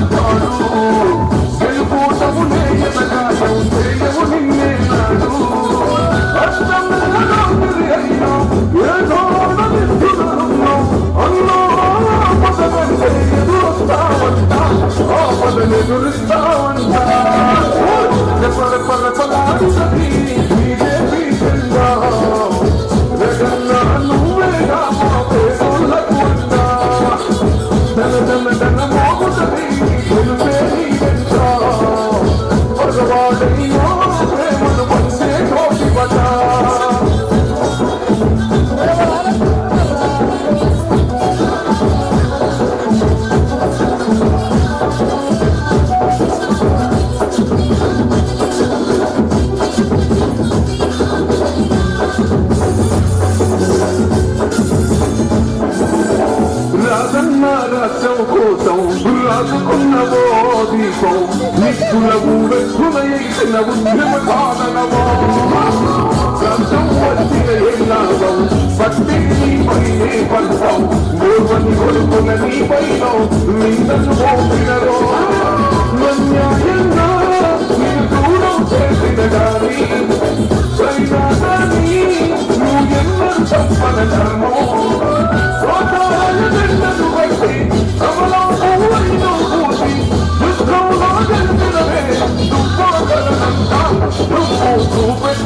Oh.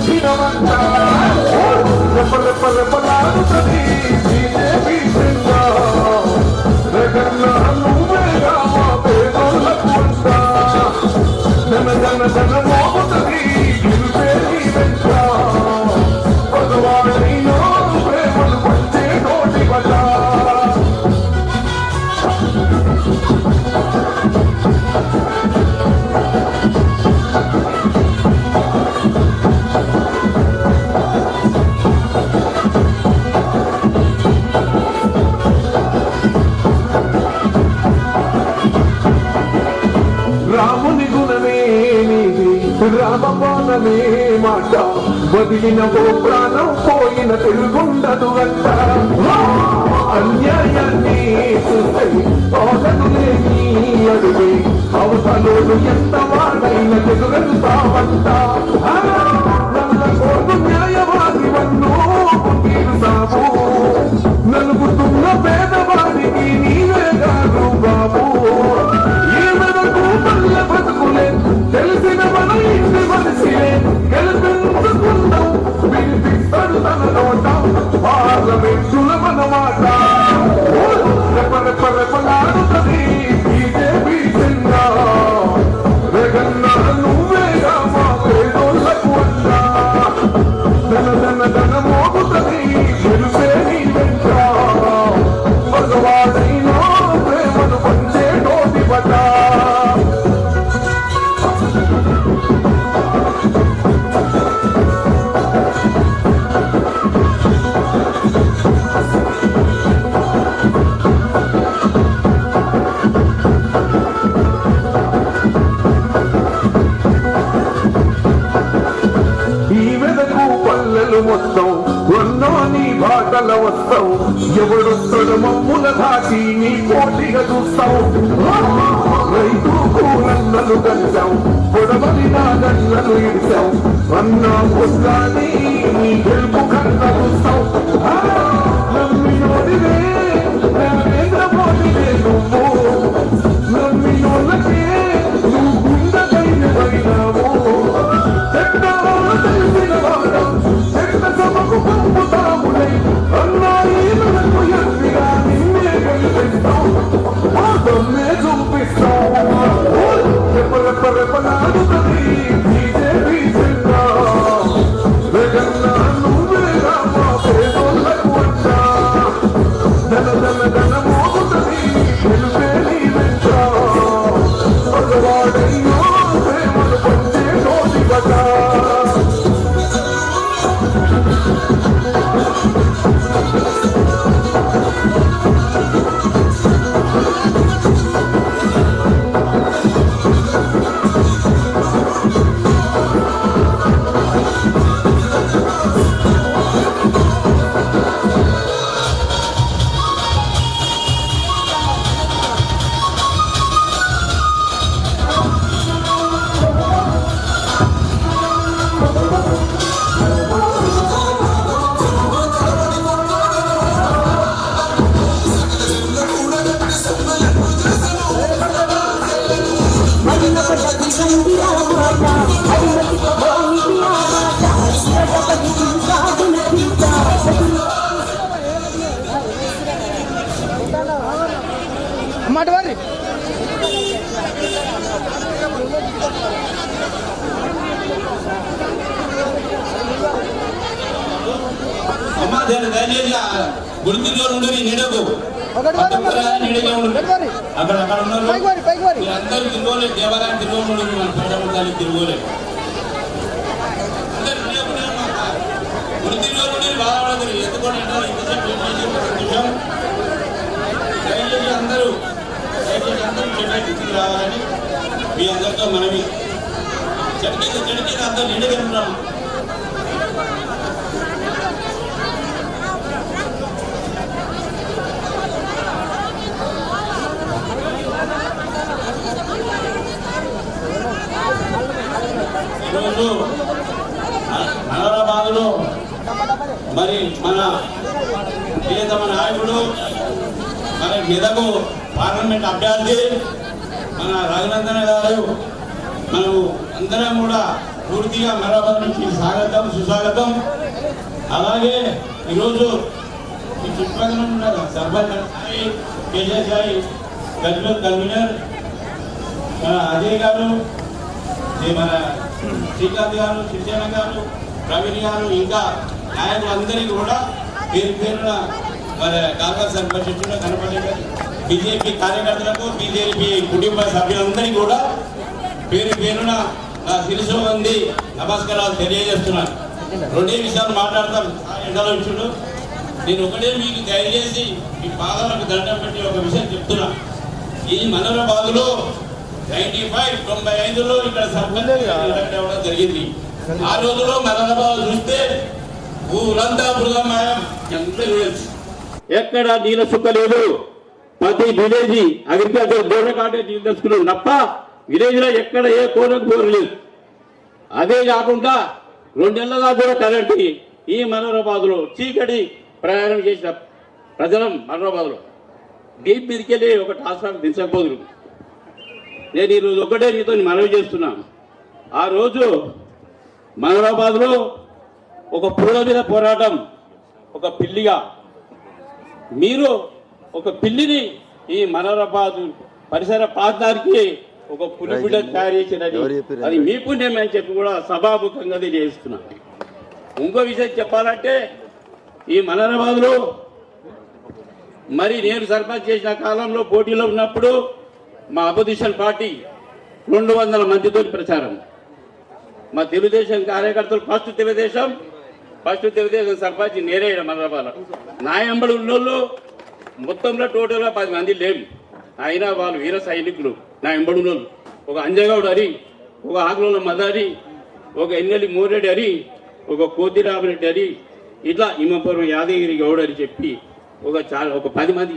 Chinamancha, lepa lepa lepa, lalo sa వదిలిన ఓ ప్రాణం పోయిన తెలుగుండదు అంట. అన్యాయాన్ని చూస్తే తోడదులేని అడుగు అవసరాలు ఎంత వాడైన తెలుగు సావంట Brasil. మమ్ముల దాచి నీ పోటీగా చూస్తావు. రైతు కూలన్నలు కలిసావు పొడవని నా గన్నలు ఇడిచావు. అన్నా పొద్దాని నీ గెలుపు కన్నా చూస్తావు. నమ్మినోడివే నరేంద్ర మోడీవే నువ్వు. నమ్మినోళ్ళకే అమ్మ దాని దయచేసి గుర్తులో ఉండు నీడకు. అందరూ తిరుగులేదు దేవాలయం తిరుగులేదు మన పేడముఖాలు తిరుగులేదు గుర్తులో ఉండి బాధపడతారు ఎత్తుకొని అందరూ అందరూ చెట్టు రావాలని మీ అందరితో మనవి. చెట్టు చెట్టు అందరూ నిండు తింటున్నాము ఈరోజు నగరాబాద్లో మరి మన ప్రియతమ నాయకుడు మన మెదకు పార్లమెంట్ అభ్యర్థి మన రఘునందన గారు. మనం అందరం కూడా పూర్తిగా మరాబాద్ నుంచి స్వాగతం సుస్వాగతం. అలాగే ఈరోజు ఈ చుట్టుపక్కల ఉన్న సర్పంచ్ సాయి కేశవ్ సాయి కన్వీనర్ మన అజయ్ గారు మన శ్రీకాంత్ గారు శివసేన గారు ప్రవీణ్ గారు ఇంకా నాయకులందరికీ కూడా పేరు పేరున మరి కాంగ్రెస్ సర్పంచులు కనపడే బీజేపీ కార్యకర్తలకు బీజేపీ కుటుంబ సభ్యులందరికీ కూడా పేరు పేరున నా శిరసు మంది నమస్కారాలు తెలియజేస్తున్నాను. రెండే విషయాలు మాట్లాడతాం. ఎండలో ఎండల విషయంలో నేను ఒకటే మీకు దయచేసి మీ పాదాలకు దండం పెట్టి ఒక విషయం చెప్తున్నా. ఈ మనోరాబాద్లో నైన్టీ ఫైవ్ తొంభై ఐదులో ఇక్కడ సర్పంచ్ జరిగింది. ఆ రోజులో మనోరాబాద్ చూస్తే ఊరంతా బృదమాయం ఎంత తెలుసు. ఎక్కడ నీళ్ళ చుక్క లేదు. ప్రతి విలేజ్ అగ్రికల్చర్ బోర్డు కాటే నీళ్ళు తెచ్చుకున్నాం తప్ప విలేజ్లో ఎక్కడ ఏ కోరకు పోరలేదు అదే కాకుండా రెండేళ్ళగా కూడా కరెంట్ ఈ మనోరాబాద్లో చీకటి ప్రయాణం చేసిన ప్రజలం మనోరాబాద్లో డీప్ మీదకెళ్ళి ఒక ట్రాన్స్ఫార్మర్ దించకపోదురు నేను ఈరోజు ఒకటే నీతో మనవి చేస్తున్నాను ఆ రోజు మనోరాబాద్లో ఒక మీద పోరాటం ఒక పిల్లిగా. మీరు ఒక పిల్లిని ఈ మనోరాబాద్ పరిసర ప్రాంతానికి ఒక పులి బిడ్డ తయారు చేసినది? అది మీ పుణ్యం అని చెప్పి కూడా సభాముఖంగా తెలియజేస్తున్నా. ఇంకో విషయం చెప్పాలంటే ఈ మనోరాబాద్లో మరి నేను సర్పంచ్ చేసిన కాలంలో పోటీలో ఉన్నప్పుడు మా అపోజిషన్ పార్టీ రెండు వందల మందితో ప్రచారం. మా తెలుగుదేశం కార్యకర్తలు ఫస్ట్ తెలుగుదేశం ఫస్ట్ తెలుగుదేశం సర్పంచ్ నేనే మనరాబాల నాయంబడి ఉన్నోళ్ళు మొత్తంలో టోటల్గా పది మంది లేవు అయినా వాళ్ళు వీర సైనికులు నాయంబడి ఉన్నోళ్ళు. ఒక అంజగౌడ్ అని ఒక ఆకుల మదారి ఒక ఎన్నెల్లి మోరెడ్డి అని ఒక కోతిరామరెడ్డి అని ఇట్లా ఇమ్మపురం యాదగిరి గౌడ్ అని చెప్పి ఒక చాలా ఒక పది మంది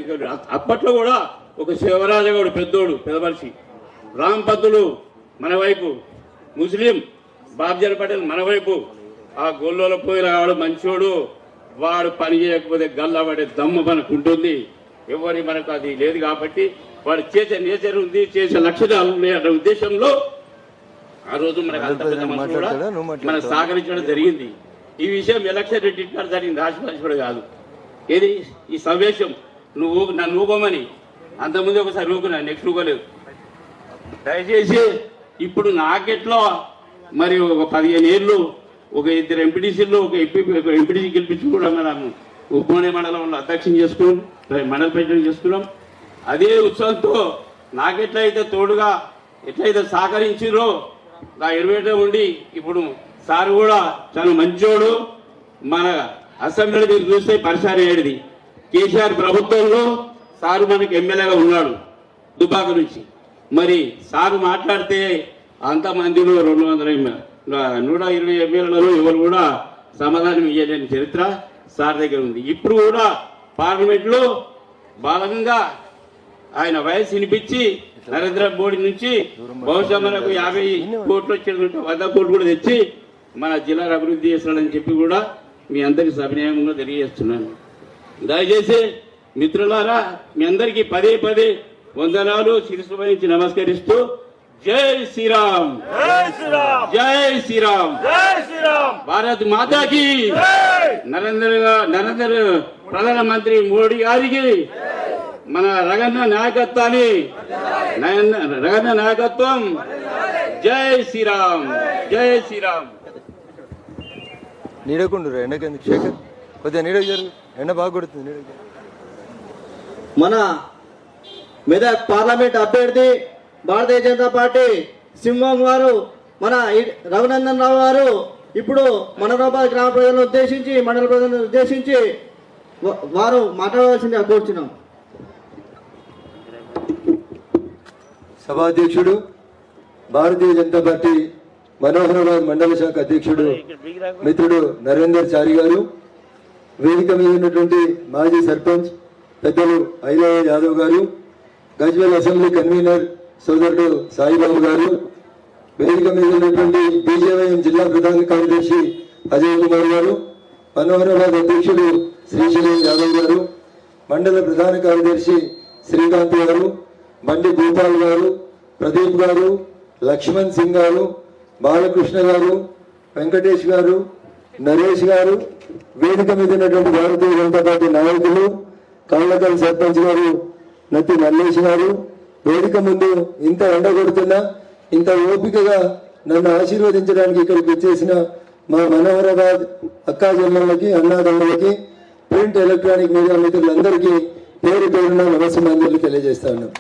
అప్పట్లో కూడా ఒక శివరాజగౌడ్ పెద్దోడు పెద్ద మనిషి. రామ్ పంతులు మన వైపు ముస్లిం బాబ్జల్ పటేల్ మన వైపు. ఆ గొల్లోల పోయిన వాడు మంచోడు వాడు పని చేయకపోతే గల్లా పడే దమ్ము మనకు ఉంటుంది ఎవరి మనకు అది లేదు కాబట్టి వాడు చేసే నేచర్ ఉంది చేసే లక్షణాలు ఉన్నాయి ఉద్దేశంలో ఆ రోజు మనకు అంత పెద్ద? మనకు సహకరించడం జరిగింది. ఈ విషయం ఎలక్షన్ రెడ్డి జరిగింది కూడా కాదు. ఏది? ఈ సమావేశం. నువ్వు నన్ను ఊపమని. అంతకుముందు ఒకసారి ఊకున్నా నెక్స్ట్ ఊపలేదు దయచేసి ఇప్పుడు నాకెట్లో మరి ఒక పదిహేను ఏళ్ళు ఒక ఇద్దరు ఎంపీటీసీలు ఒక ఎంపీ ఒక ఎంపీటీసీ గెలిపించి మనం ఉప్మనే మండలంలో అధ్యక్షం చేసుకున్నాం మండల ప్రెసిడెంట్ చేసుకున్నాం. అదే ఉత్సవంతో నాకెట్లయితే తోడుగా ఎట్లయితే సహకరించిరో నా ఇరవైలో ఉండి ఇప్పుడు సార్ కూడా చాలా మంచోడు. మన అసెంబ్లీలో మీరు చూస్తే పరిసర ఏడిది. కేసీఆర్ ప్రభుత్వంలో సారు మనకి ఎమ్మెల్యేగా ఉన్నాడు దుబాక నుంచి. మరి సారు మాట్లాడితే అంత మందిలో రెండు వందల నూట ఇరవై ఎమ్మెల్యేలలో ఎవరు కూడా సమాధానం ఇవ్వలేని చరిత్ర సార్ దగ్గర ఉంది. ఇప్పుడు కూడా పార్లమెంట్లో బలంగా ఆయన వయసు వినిపించి నరేంద్ర మోడీ నుంచి బహుశా మనకు యాభై కోట్లు వచ్చేటువంటి వంద కోట్లు కూడా తెచ్చి మన జిల్లాను అభివృద్ధి చేస్తాడని చెప్పి కూడా మీ అందరికి సవినయంగా తెలియజేస్తున్నాను. దయచేసి మిత్రులారా మీ అందరికీ పదే పదే వందనాలు శిరస్సు వహించి నమస్కరిస్తూ జై శ్రీరామ్. జై శ్రీరామ్. భారత్ మాతాకి నరేంద్ర నరేంద్ర ప్రధానమంత్రి మోడీ గారికి మన రగన్న నాయకత్వాన్ని నయన- రగన్న నాయకత్వం జై శ్రీరామ్. జై శ్రీరామ్. నీడకుండు ఎండకెందుకు శేఖర్? కొద్దిగా నీడకు జరుగు. ఎండ బాగా కొడుతుంది నీడకు. మన మెదక్ పార్లమెంట్ అభ్యర్థి భారతీయ జనతా పార్టీ సింహం గారు మన రఘునందన్ రావు గారు ఇప్పుడు మనోరాబాద్ గ్రామ ప్రజలను ఉద్దేశించి మండల ప్రజలను ఉద్దేశించి వారు మాట్లాడవలసిందిగా కోరుచున్నాం. సభాధ్యక్షుడు భారతీయ జనతా పార్టీ మనోహరాబాద్ మండల శాఖ అధ్యక్షుడు మిత్రుడు నరేందర్ చారి గారు వేదిక మీద ఉన్నటువంటి మాజీ సర్పంచ్ పెద్దలు ఐరయ్య యాదవ్ గారు గజ్వేల్ అసెంబ్లీ కన్వీనర్ సోదరుడు సాయిబాబు గారు వేదిక మీద ఉన్నటువంటి బీజేవైఎం జిల్లా ప్రధాన కార్యదర్శి అజయ్ కుమార్ గారు మనోహరాబాద్ అధ్యక్షుడు శ్రీశైలం యాదవ్ గారు మండల ప్రధాన కార్యదర్శి శ్రీకాంత్ గారు బండి గోపాల్ గారు ప్రదీప్ గారు లక్ష్మణ్ సింగ్ గారు బాలకృష్ణ గారు వెంకటేష్ గారు నరేష్ గారు వేదిక మీద ఉన్నటువంటి భారతీయ జనతా పార్టీ నాయకులు కాళ్ళకల్ సర్పంచ్ గారు నత్తి మల్లేష్ గారు వేదిక ముందు ఇంత ఎండగొడుతున్నా ఇంత ఓపికగా నన్ను ఆశీర్వదించడానికి ఇక్కడికి వచ్చేసిన మా మనోహరాబాద్ అక్కా జిల్లాలకి అన్నాదమ్ములకి ప్రింట్ ఎలక్ట్రానిక్ మీడియా మిత్రులందరికీ పేరు పేరున నమస్కారాలు ఉన్నాం.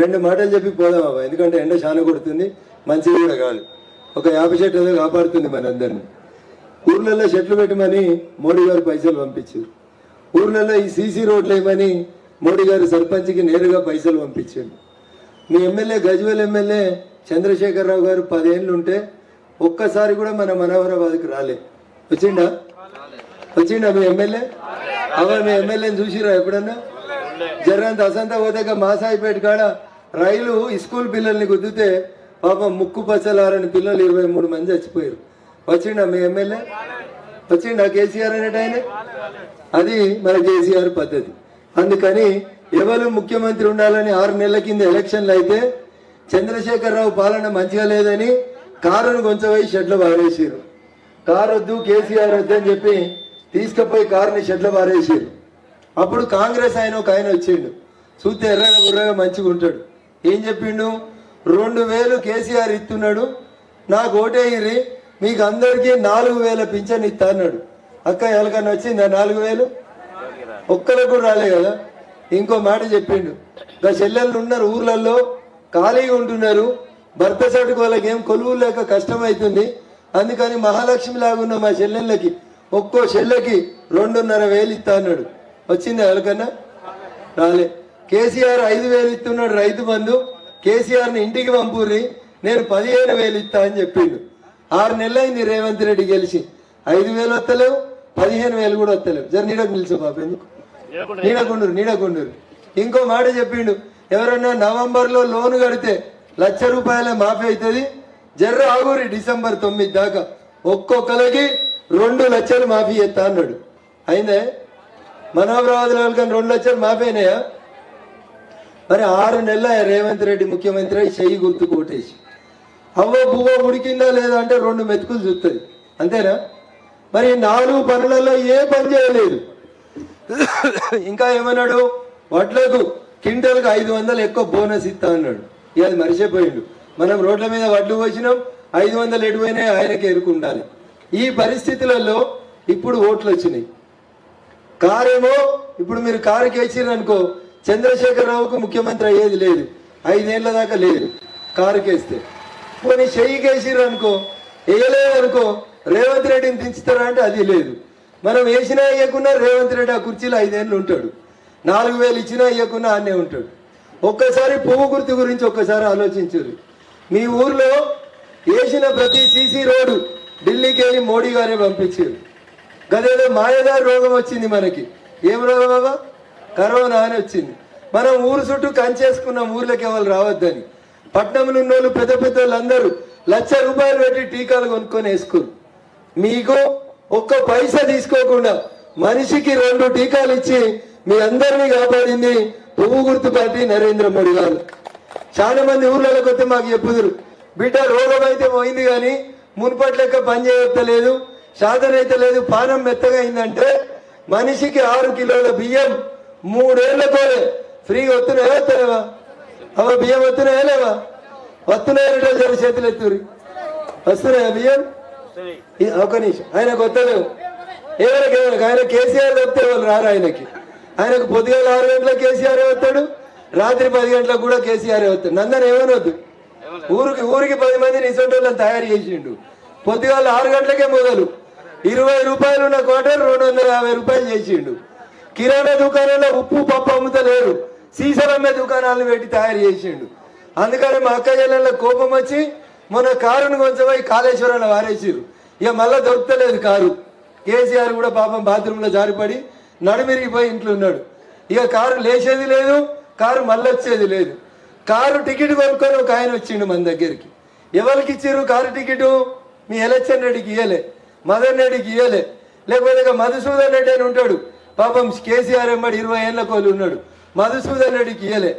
రెండు మాటలు చెప్పి పోదాం అవ్వ ఎందుకంటే ఎండ చాలా కొడుతుంది మంచిది కూడా కాదు. ఒక యాభై చెట్టు కాపాడుతుంది మనందరిని. ఊర్లలో చెట్లు పెట్టమని మోడీ గారు పైసలు పంపించారు. ఊర్లలో ఈ సీసీ రోడ్లు వేయమని మోడీ గారు సర్పంచ్కి నేరుగా పైసలు పంపించాడు మీ ఎమ్మెల్యే గజ్వేల్ ఎమ్మెల్యే చంద్రశేఖరరావు గారు పదేళ్ళు ఉంటే ఒక్కసారి కూడా మన మనోహరాబాద్కి రాలే. వచ్చిండా? వచ్చిండా మీ ఎమ్మెల్యే? అవ మీ ఎమ్మెల్యేని చూసిరా ఎప్పుడన్నా? జరంత అసంత పోతే మాసాయిపేట కాడ రైలు స్కూల్ పిల్లల్ని గుద్దితే పాపం ముక్కు పచ్చలారని పిల్లలు ఇరవై మూడు మంది చచ్చిపోయారు. వచ్చిండా మీ ఎమ్మెల్యే? వచ్చిండా కేసీఆర్ అనేట ఆయన? అది మన కేసీఆర్ పద్ధతి. అందుకని ఎవరు ముఖ్యమంత్రి ఉండాలని ఆరు నెలల కింద ఎలక్షన్లు అయితే చంద్రశేఖరరావు పాలన మంచిగా లేదని కారును కొంచెం షెడ్లు షెడ్లో పారేసారు కారు వద్దు కేసీఆర్ వద్దు అని చెప్పి తీసుకుపోయి కారుని షెడ్లో పారేసారు అప్పుడు కాంగ్రెస్ ఆయన ఒక ఆయన వచ్చిండు. చూస్తే ఎర్రగా బుర్రగా మంచిగా ఉంటాడు. ఏం చెప్పిండు? రెండు వేలు కేసీఆర్ ఇస్తున్నాడు నాకు ఓటేయిరి మీకు అందరికీ నాలుగు వేల పింఛన్ ఇస్తా అన్నాడు. అక్క ఎలకన్నా వచ్చిందా? నాలుగు వేలు? ఒక్కరికి కూడా రాలే కదా. ఇంకో మాట చెప్పిండు. ఇంకా చెల్లెళ్ళు ఉన్నారు ఊర్లలో ఖాళీగా ఉంటున్నారు. భర్త సటుకు వాళ్ళకి ఏం కొలువు లేక కష్టమవుతుంది అందుకని మహాలక్ష్మి లాగున్న మా చెల్లెళ్ళకి ఒక్కో చెల్లెకి రెండున్నర వేలు ఇస్తా అన్నాడు. వచ్చిందా ఎవరికన్నా రాలే. కేసీఆర్ ఐదు వేలు ఇస్తున్నాడు రైతు బంధు. కేసీఆర్ని ఇంటికి పంపుర్రి. నేను పదిహేను వేలు ఇస్తా అని చెప్పిండు. ఆరు నెలలైంది రేవంత్ రెడ్డి గెలిచి. ఐదు వేలు వస్తలేవు. పదిహేను వేలు కూడా వస్తలేవు. జర నీడకు నిలిచో బాబు ఎందుకు? నీడకొండూరు నీడకుండరు ఇంకో మాట చెప్పిండు ఎవరన్నా నవంబర్లో లోన్ కడితే లక్ష రూపాయల మాఫీ అవుతుంది జర్ర ఆగురి డిసెంబర్ తొమ్మిది దాకా ఒక్కొక్కరికి రెండు లక్షలు మాఫీ చేస్తా అన్నాడు. అయిందే? మనోహరాబాద్ కానీ రెండు లక్షలు మాఫీ అయినాయా? మరి ఆరు నెలల రేవంత్ రెడ్డి ముఖ్యమంత్రి చెయ్యి గుర్తు కోటేసి అవ్వ బువ్వ ఉడికిందా లేదా అంటే రెండు మెతుకులు చూస్తుంది. అంతేనా? మరి నాలుగు పనులలో ఏ పని చేయలేదు. ఇంకా ఏమన్నాడు? వడ్లకు క్వింటల్కి ఐదు వందలు ఎక్కువ బోనస్ ఇస్తా అన్నాడు. ఇక అది మరిచిపోయిండు. మనం రోడ్ల మీద వడ్లు పోసినాం ఐదు వందలు ఎటువైనా ఆయనకి ఎరుకుండాలి ఈ పరిస్థితులలో ఇప్పుడు ఓట్లు వచ్చినాయి. కారేమో ఇప్పుడు మీరు కారుకి వేసిర్రు అనుకో చంద్రశేఖరరావుకు ముఖ్యమంత్రి అయ్యేది లేదు. ఐదేళ్ళ దాకా లేదు కారుకి వేస్తే పోనీ చెయ్యికి వేసిర్రు అనుకో వేయలేదు రేవంత్ రెడ్డిని దించుతారా అంటే అది లేదు. మనం వేసినా అయ్యకున్నా రేవంత్ రెడ్డి ఆ కుర్చీలో ఐదేళ్ళు ఉంటాడు. నాలుగు వేలు ఇచ్చినా ఇవ్వకున్నా ఆనే ఉంటాడు. ఒక్కసారి పువ్వు గుర్తు గురించి ఒక్కసారి ఆలోచించారు మీ ఊర్లో వేసిన ప్రతి సీసీ రోడ్డు ఢిల్లీకి వెళ్ళి మోడీ గారే పంపించారు. గదేదో మాయదారి రోగం వచ్చింది మనకి. ఏం రోగం బాబా కరోనా అని వచ్చింది. మనం ఊరు చుట్టూ కంచేసుకున్నాం ఊర్లోకి ఎవరు రావద్దని. పట్నంలో ఉన్న వాళ్ళు పెద్ద పెద్ద వాళ్ళందరూ లక్ష రూపాయలు పెట్టి టీకాలు కొనుక్కొని వేసుకోరు మీకు ఒక్క పైసా తీసుకోకుండా మనిషికి రెండు టీకాలు ఇచ్చి మీ అందరినీ కాపాడింది పువ్వు గుర్తు పార్టీ నరేంద్ర మోడీ గారు. చాలా మంది ఊర్లలోకి వస్తే మాకు చెప్పుదురు. బిడ్డ రోగం అయితే పోయింది కానీ మునుపటి లెక్క పనిచేయలేదు సాధన అయితే లేదు పానం మెత్తగా అయిందంటే మనిషికి ఆరు కిలోల బియ్యం మూడేళ్ళతో ఫ్రీగా వస్తున్నాయా వస్తలేవా అవ బియ్యం వస్తున్నాయా లేవా? వస్తున్నాయా చేతులు ఎత్తురి వస్తున్నాయా బియ్యం? ఒక నిమిషం. ఆయనకు వస్తలేవు ఎవరికి ఎవరికి? ఆయన కేసీఆర్ చెప్తే వాళ్ళు రారు ఆయనకి. ఆయనకు పొద్దుగాల ఆరు గంటలకు కేసీఆర్ వస్తాడు. రాత్రి పది గంటలకు కూడా కేసీఆర్ వస్తాడు. నందన ఏమనొద్దు. ఊరికి ఊరికి పది మంది నిసంటోళ్ళని తయారు చేసిండు. పొద్దుగాల ఆరు గంటలకే మొదలు. ఇరవై రూపాయలు ఉన్న క్వార్టర్ రెండు వందల యాభై రూపాయలు చేసిండు. కిరాణా దుకాణంలో ఉప్పు పప్పు అమ్ముతలేరు. సీసరమ్మే దుకాణాలు దుకాణాలను పెట్టి తయారు చేసిండు. అందుకని మా అక్క కోపం వచ్చి మొన్న కారును కొంచెం పోయి కాళేశ్వరంలో వారేసిర్రు. ఇక మళ్ళా దొరకలేదు కారు. కేసీఆర్ కూడా పాపం బాత్రూంలో జారిపడి నడుమిరిగిపోయి ఇంట్లో ఉన్నాడు. ఇక కారు లేచేది లేదు కారు మళ్ళొచ్చేది లేదు. కారు టికెట్ కొనుక్కొని ఒక ఆయన వచ్చిండు మన దగ్గరికి. ఎవరికి ఇచ్చారు కారు టికెట్? మీ ఎలక్షన్ రెడ్డికి ఇయ్యలే మదన్ రెడ్డికి ఇయ్యలే. లేకపోతే ఇక మధుసూదన్ రెడ్డి అని ఉంటాడు. పాపం కేసీఆర్ ఎంబడి ఇరవై ఏళ్ళ కోళ్ళు ఉన్నాడు. మధుసూదన్ రెడ్డికి ఇయ్యలే.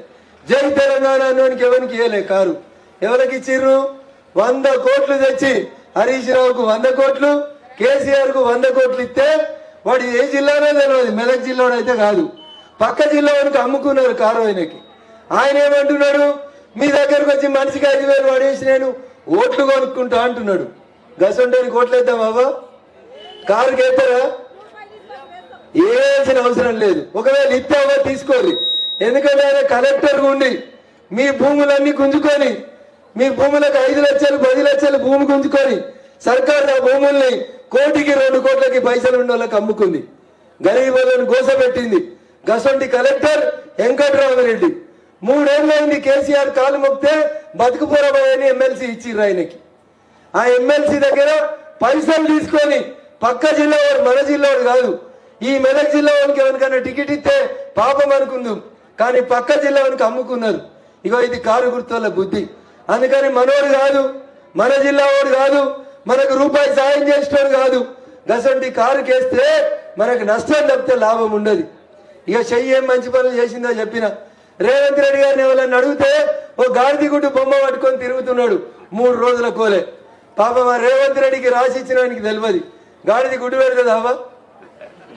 జై తెలంగాణ అన్నోనికి ఎవరికి ఇయ్యలే కారు? ఎవరికి ఇచ్చిర్రు? వంద కోట్లు తెచ్చి హరీష్ రావుకు వంద కోట్లు కేసీఆర్కు వంద కోట్లు ఇస్తే వాడు ఏ జిల్లానో తెలియదు మెదక్ జిల్లాలో అయితే కాదు. పక్క జిల్లా వానికి అమ్ముకున్నారు కారు ఆయనకి ఆయన ఏమంటున్నాడు? మీ దగ్గరకు వచ్చి మనిషికి ఐదు వేలు పడేసి నేను ఓట్లు కొనుక్కుంటా అంటున్నాడు. గసంటోనికి ఓట్లు వేద్దాం బాబా కారుకి వేస్తారా? వేయాల్సిన అవసరం లేదు. ఒకవేళ ఇస్తావో తీసుకోరు ఎందుకంటే ఆయన కలెక్టర్ ఉండి మీ భూములన్నీ గుంజుకొని మీ భూములకు ఐదు లక్షలు పది లక్షలు భూమి గుంజుకొని సర్కారు ఆ భూముల్ని కోటికి రెండు కోట్లకి పైసలు ఉన్న వాళ్ళకి అమ్ముకుంది. గరీబులను గోసపెట్టింది. గసంటి కలెక్టర్ వెంకటరామరెడ్డి. మూడేళ్ళైంది కేసీఆర్ కాలు మొక్తే బతుకుపోరబోయని ఎమ్మెల్సీ ఇచ్చిర్రు ఆయనకి. ఆ ఎమ్మెల్సీ దగ్గర పైసలు తీసుకొని పక్క జిల్లా వాడు మన జిల్లా వాడు కాదు. ఈ మెదక్ జిల్లా వానికి ఎవరికైనా టికెట్ ఇస్తే పాపం అనుకుందాం. కానీ పక్క జిల్లా వానికి అమ్ముకున్నారు. ఇగో ఇది కారు గుర్తుల బుద్ధి. అందుకని మనోడు కాదు మన జిల్లా వాడు కాదు మనకు రూపాయి సాయం చేసేవాడు కాదు. గసంటి కారు కేస్తే మనకు నష్టం తప్పితే లాభం ఉండదు. ఇక చెయ్యి ఏం మంచి పనులు చేసిందో చెప్పిన. రేవంత్ రెడ్డి గారిని ఎవరైనా అడిగితే ఓ గాంధీ గుడ్డు బొమ్మ పట్టుకొని తిరుగుతున్నాడు. మూడు రోజుల కోలే. పాప మా రేవంత్ రెడ్డికి రాసి ఇచ్చిన వానికి తెలియదు. గాడిది గుడ్డు పెడుతుందా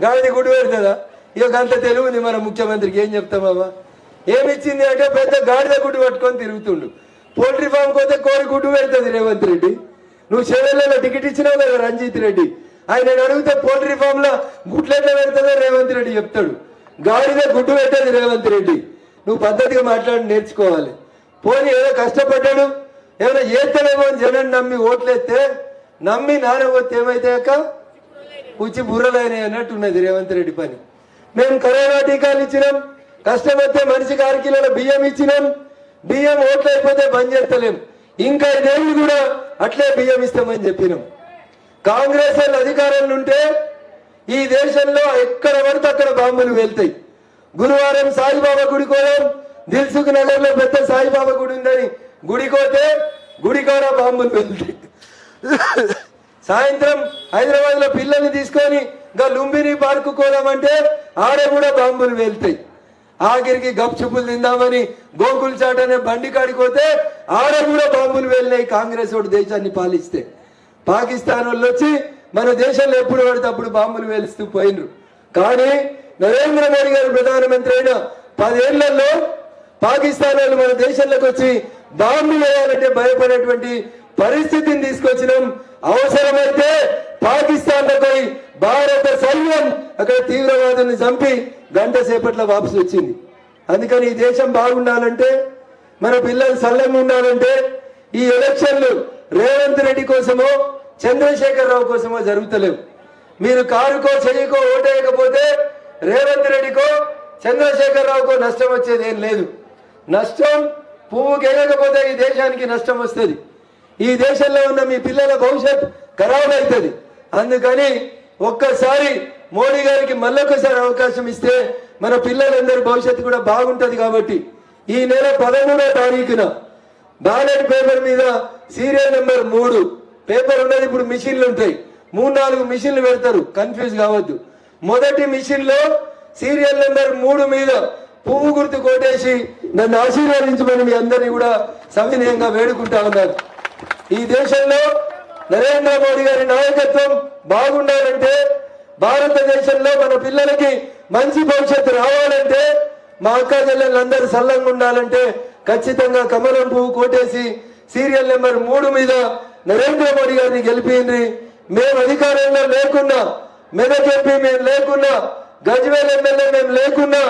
గాడిది గుడ్డు పెడుతుందా? ఇక అంత తెలివింది మన ముఖ్యమంత్రికి. ఏం చెప్తామవ్వా ఏమిచ్చింది అంటే పెద్ద గాడిద గుడ్డు పట్టుకొని తిరుగుతుండు. పోల్ట్రీ ఫామ్ పోతే కోరి గుడ్డు పెడుతుంది రేవంత్ రెడ్డి. నువ్వు చెవెళ్ళలో టికెట్ ఇచ్చినావు కదా రంజిత్ రెడ్డి. ఆయన అడిగితే పోల్ట్రీ ఫామ్లో గుడ్లెట్లా పెడుతుందో రేవంత్ రెడ్డి చెప్తాడు. గాడిద గుడ్డు పెట్టేది రేవంత్ రెడ్డి. నువ్వు పద్ధతిగా మాట్లాడి నేర్చుకోవాలి. పోనీ ఏదో కష్టపడ్డాడు ఏమైనా ఏతలేమో అని జనం నమ్మి ఓట్లేస్తే నమ్మి నానబోతే ఏమైతే అక్క? ఉచ్చి బుర్రలైన అన్నట్టు ఉన్నది రేవంత్ రెడ్డి పని. మేము కరోనా టీకాలు ఇచ్చినాం కష్టపడితే మనిషికి ఆరు కిలోల బియ్యం ఇచ్చినాం బియ్యం ఓట్లు అయిపోతే బంద్ చేస్తలేం. ఇంకా ఐదేళ్ళు కూడా అట్లే బియ్యం ఇస్తామని చెప్పినాం. కాంగ్రెస్ వాళ్ళు అధికారంలో ఉంటే ఈ దేశంలో ఎక్కడ పడితే అక్కడ బాంబులు వెళ్తాయి గురువారం సాయిబాబా గుడి కోదాం దిల్సుఖ్ నగర్లో పెద్ద సాయిబాబా గుడి ఉందని గుడి కోతే గుడికాడ బాంబులు వెళ్తాయి సాయంత్రం హైదరాబాద్లో పిల్లల్ని తీసుకొని ఇంకా లుంబిని పార్కు కోదామంటే ఆడ కూడా బాంబులు వెళ్తాయి ఆఖరికి గప్చుపులు తిందామని గోకుల్ చాట్ అనే బండి కాడిపోతే ఆడ కూడా బాంబులు వెళ్ళినాయి కాంగ్రెస్ వాడు దేశాన్ని పాలిస్తే. పాకిస్తాన్ వాళ్ళు వచ్చి మన దేశంలో ఎప్పుడు పడితే అప్పుడు బాంబులు వేలుస్తూ పోయినరు. కానీ నరేంద్ర మోడీ గారు ప్రధానమంత్రి అయిన పదేళ్ళలో పాకిస్తాన్ వాళ్ళు మన దేశంలోకి వచ్చి బాంబులు వేయాలంటే భయపడేటువంటి పరిస్థితిని తీసుకొచ్చినాం. అవసరమైతే పాకిస్తాన్లతో భారత సైన్యం అక్కడ తీవ్రవాదుల్ని చంపి గంట సేపట్లో వాపసు వచ్చింది. అందుకని ఈ దేశం బాగుండాలంటే మన పిల్లలు సల్లంగా ఉండాలంటే ఈ ఎలక్షన్లు రేవంత్ రెడ్డి కోసమో చంద్రశేఖర్ రావు కోసమో జరుగుతలేవు. మీరు కారుకో చెయ్యికో ఓటేయకపోతే రేవంత్ రెడ్డికో చంద్రశేఖరరావుకో నష్టం వచ్చేది ఏం లేదు. నష్టం పువ్వుకి ఈ దేశానికి నష్టం వస్తుంది. ఈ దేశంలో ఉన్న మీ పిల్లల భవిష్యత్ ఖరాబ్ అవుతుంది అందుకని ఒక్కసారి మోడీ గారికి మళ్ళొకసారి అవకాశం ఇస్తే మన పిల్లలందరి భవిష్యత్తు కూడా బాగుంటది కాబట్టి ఈ నెల పదమూడో తారీఖున బ్యాలెట్ పేపర్ మీద సీరియల్ నెంబర్ మూడు. పేపర్ ఉన్నది ఇప్పుడు మిషన్లు ఉంటాయి. మూడు నాలుగు మిషన్లు పెడతారు. కన్ఫ్యూజ్ కావద్దు. మొదటి మిషన్లో సీరియల్ నెంబర్ మూడు మీద పువ్వు గుర్తు కొట్టేసి నన్ను ఆశీర్వదించమని మీ అందరినీ కూడా సవినయంగా వేడుకుంటా ఉన్నారు ఈ దేశంలో నరేంద్ర మోడీ గారి నాయకత్వం బాగుండాలంటే భారతదేశంలో మన పిల్లలకి మంచి భవిష్యత్తు రావాలంటే మా అక్క చెల్లెళ్ళందరూ సల్లంగా ఉండాలంటే ఖచ్చితంగా కమలం పువ్వు కోటేసి సీరియల్ నెంబర్ మూడు మీద నరేంద్ర మోడీ గారిని గెలిపింది మేము అధికారంలో లేకున్నా మెదక్ ఎంపీ మేము లేకున్నా గజ్వేల్ ఎమ్మెల్యే మేము లేకున్నా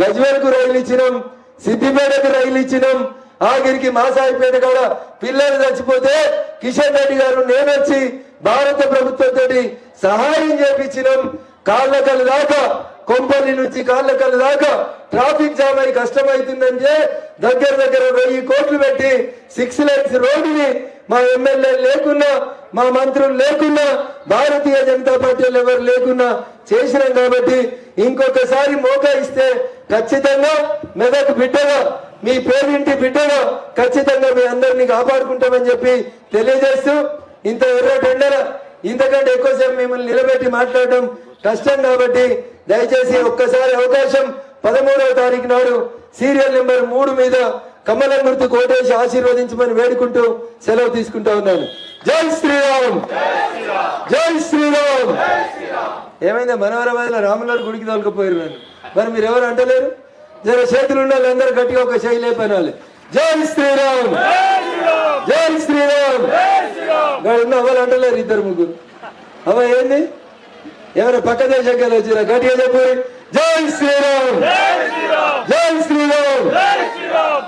గజ్వేల్కు రైలు ఇచ్చినాం సిద్దిపేటకు రైలు ఇచ్చినాం ఆఖరికి మాసాయిపేట కూడా పిల్లలు చచ్చిపోతే కిషన్ రెడ్డి గారు నేను వచ్చి భారత ప్రభుత్వంతో సహాయం చేపించినాం. కాళ్ళకల్ దాకా కొంపల్లి నుంచి కాళ్ళకల్ దాకా ట్రాఫిక్ జామ్ అయి కష్టమవుతుందంటే దగ్గర దగ్గర వెయ్యి కోట్లు పెట్టి సిక్స్ లైన్స్ రోడ్డుని మా ఎమ్మెల్యే లేకున్నా మా మంత్రులు లేకున్నా భారతీయ జనతా పార్టీలు ఎవరు లేకున్నా చేసినాం కాబట్టి ఇంకొకసారి మోకా ఇస్తే ఖచ్చితంగా మెదక్ బిడ్డగా మీ పేరింటి బిడ్డగా ఖచ్చితంగా మీ అందరినీ కాపాడుకుంటామని చెప్పి తెలియజేస్తూ ఇంత ఎర్ర టెండర ఇంతకంటే ఎక్కువసేపు మిమ్మల్ని నిలబెట్టి మాట్లాడడం కష్టం కాబట్టి దయచేసి ఒక్కసారి అవకాశం పదమూడవ తారీఖు నాడు సీరియల్ నెంబర్ మూడు మీద కమలం గుర్తు కోటేసి ఆశీర్వదించమని వేడుకుంటూ సెలవు తీసుకుంటా ఉన్నాను. జై శ్రీరామ్! జై శ్రీరామ్! ఏమైందా? మనోహరమైన రామనాడు గుడికి తోలుకపోయారు నేను మరి మీరు ఎవరు అంటలేరు? జర చేతులు ఉన్న వాళ్ళందరూ గట్టిగా ఒక శైలి పనాలి జై శ్రీరామ్ జై శ్రీరామ్ గాడు ఉన్న అవ్వాలి అంటలేరు ఇద్దరు ముగ్గురు అవ్వ ఏంది ఎవరు పక్క దేశం కలిసి వచ్చిరా గట్టిగా చెప్పు జై శ్రీరామ్ జై శ్రీరామ్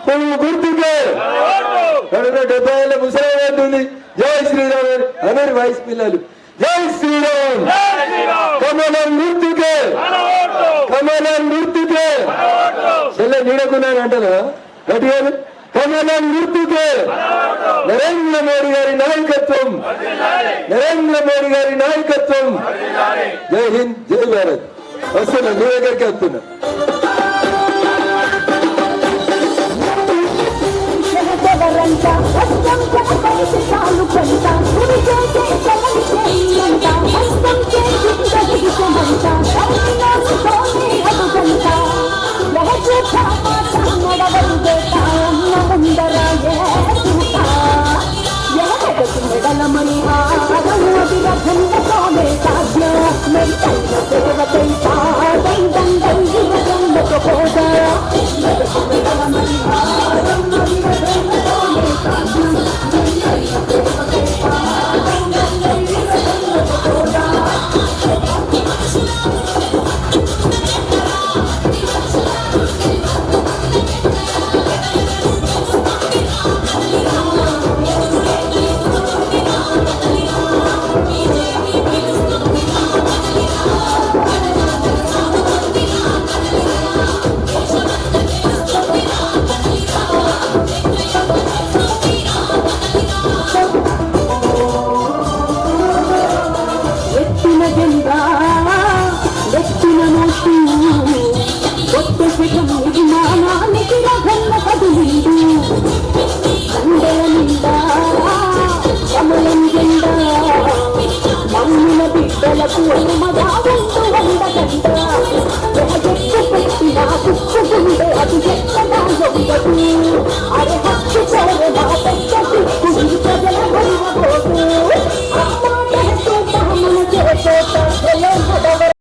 పువ్వు గుర్తుకే కడున డెబ్బై ఏళ్ళ ముసలి అంటుంది జై శ్రీరామ్ అందరి వయసు పిల్లలు జై శ్రీరామ్ కమలం గుర్తుకే కమలం గుర్తుకే చెల్ల నీడకున్నాను అంటారా గట్టిగా కమలం గుర్తుకే నరేంద్ర మోడీ గారి నాయకత్వం. నరేంద్ర మోడీ గారి నాయకత్వం. జై హింద్ జై భారత్. వస్తున్నా మీ దగ్గరికి వస్తున్నా. శహతవరంతా